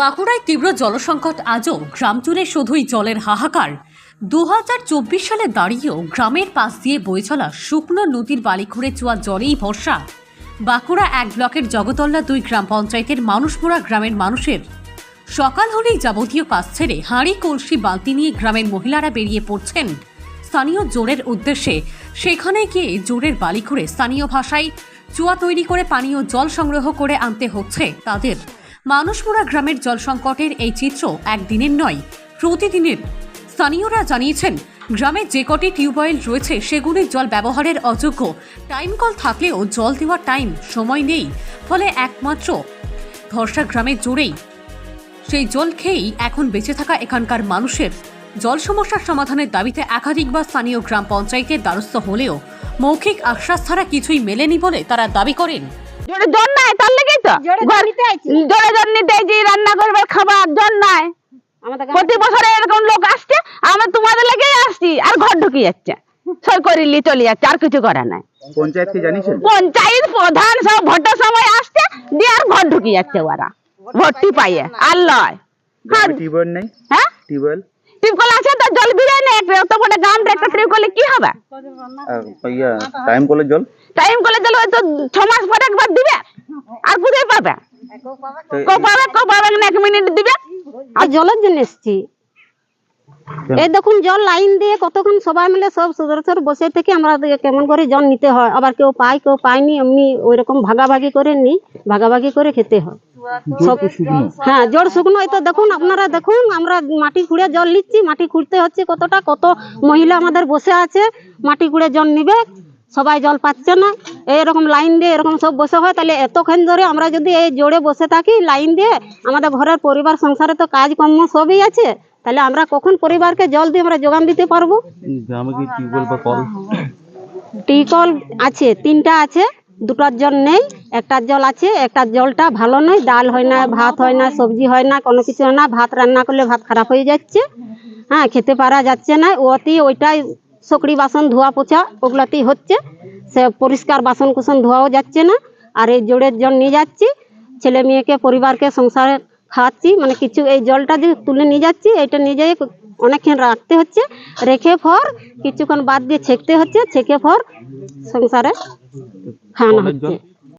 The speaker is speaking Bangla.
বাঁকুড়ায় তীব্র জলসংকট আজও গ্রাম জুড়ে শুধুই জলের হাহাকার। দু হাজার চব্বিশ সালে দাঁড়িয়েও গ্রামের পাশ দিয়ে বয়ে চলা শুকনো নদীর বালিখুড়ে চোয়া জলেই ভরসা। বাঁকুড়া এক ব্লকের জগতল্লা দুই গ্রাম পঞ্চায়েতের মানুষমোড়া গ্রামের মানুষের। সকাল হলেই যাবতীয় কাজ ছেড়ে হাঁড়ি, কলসি, বালতি নিয়ে গ্রামের মহিলারা বেরিয়ে পড়ছেন। স্থানীয় জোরের উদ্দেশ্যে সেখানে গিয়ে জোরের বালি করে স্থানীয় ভাষায় চুয়া তৈরি করে পানীয় জল সংগ্রহ করে আনতে হচ্ছে তাদের। মানুষমোড়া গ্রামের জল সংকটের এই চিত্র একদিনের নয়, প্রতিদিনের। স্থানীয়রা জানিয়েছেন, গ্রামে যে কটি টিউবওয়েল রয়েছে সেগুলির জল ব্যবহারের অযোগ্য। টাইম কল থাকলেও জল দেওয়ার টাইম, সময় নেই, ফলে একমাত্র ভরসা গ্রামে জোরেই সেই জল খেয়েই এখন বেঁচে থাকা এখানকার মানুষের। জল সমস্যার সমাধানের দাবিতে একাধিকবার স্থানীয় গ্রাম পঞ্চায়েতের দ্বারস্থ হলেও, মৌখিক আশ্বাস ছাড়া কিছুই মেলেনি বলে তারা দাবি করেন। জোরে জল নাই তার লেগেই তো। জোরে। জোরে নিতে আইছি। রান্না করবার খাবার জল নাই। প্রতি বছরে এরকম লোক আসছে আমরা তোমাদের লেগেই আসছি আর ঘর ঢুকে যাচ্ছে। চলে যাচ্ছে আর কিছু করা নাই। পঞ্চায়েতকে জানিয়েছেন? পঞ্চায়েত প্রধান সব ভোটের সময় আসছে দিয়ে আর ঘর ঢুকে যাচ্ছে ওরা। ভর্তি পাইয়ে আর লয়। হ্যাঁ। টিউবওয়েল নেই? হ্যাঁ? টিউবওয়েল? টিপকল আছে তো জল বিরায় না একটা বড় একটা কি হবে? টাইম কলের জল? টাইম করে দিলে হয়তো ছ মাস পরে একবার আর কোথায় পাবে তো কো পাবে কো পাবে না এক মিনিট দিবে। আর জলের জন্য এসছি। এই দেখুন জল লাইন দিয়ে কতক্ষণ সবাই মিলে সব সদস্য বসে থেকে আমরা কেমন করে জল নিতে হয়। আবার কেউ পায় কেউ পায়নি এমনি ওই রকম ভাগাভাগি করে নি ভাগাভাগি করে খেতে হয়। সব হ্যাঁ জল শুকনো এই তো। দেখুন আপনারা দেখুন আমরা মাটি খুঁড়ে জল নিচ্ছি। মাটি খুঁড়তে হচ্ছে কতটা কত মহিলা আমাদের বসে আছে। মাটি খুঁড়ে জল নিবে। সবাই জল পাচ্ছে না। এরকম লাইন দিয়ে এরকম সব বসে হয় তাহলে এতক্ষণ ধরে আমরা যদি এই জোরে বসে থাকি লাইন দিয়ে আমাদের ঘরের পরিবার সংসারে তো কাজকর্ম সবই আছে তাহলে আমরা কখন পরিবারকে জল দিয়ে আমরা যোগান দিতে পারব? টিউবওয়েল আছে তিনটা আছে দুটার জল নেই একটার জল আছে একটার জলটা ভালো নয় ডাল হয় না ভাত হয় না সবজি হয় না কোনো কিছু হয় না ভাত রান্না করলে ভাত খারাপ হয়ে যাচ্ছে হ্যাঁ খেতে পারা যাচ্ছে না অতি ওইটাই সকড়ি বাসন ধোয়া পোছা ওগুলাতেই হচ্ছে। সে পরিষ্কার বাসন কুসন ধোয়াও যাচ্ছে না আর এই জোরের জল নিয়ে যাচ্ছি। ছেলে মেয়েকে পরিবারকে সংসারে খাওয়াচ্ছি মানে কিছু এই জলটা যে তুলে নিয়ে যাচ্ছি এটা নিয়ে যাই অনেকক্ষণ রাখতে হচ্ছে রেখে ফর কিছুক্ষণ বাদ দিয়ে ছেঁকতে হচ্ছে ছেঁকে ফর সংসারে খাওয়ানো হচ্ছে।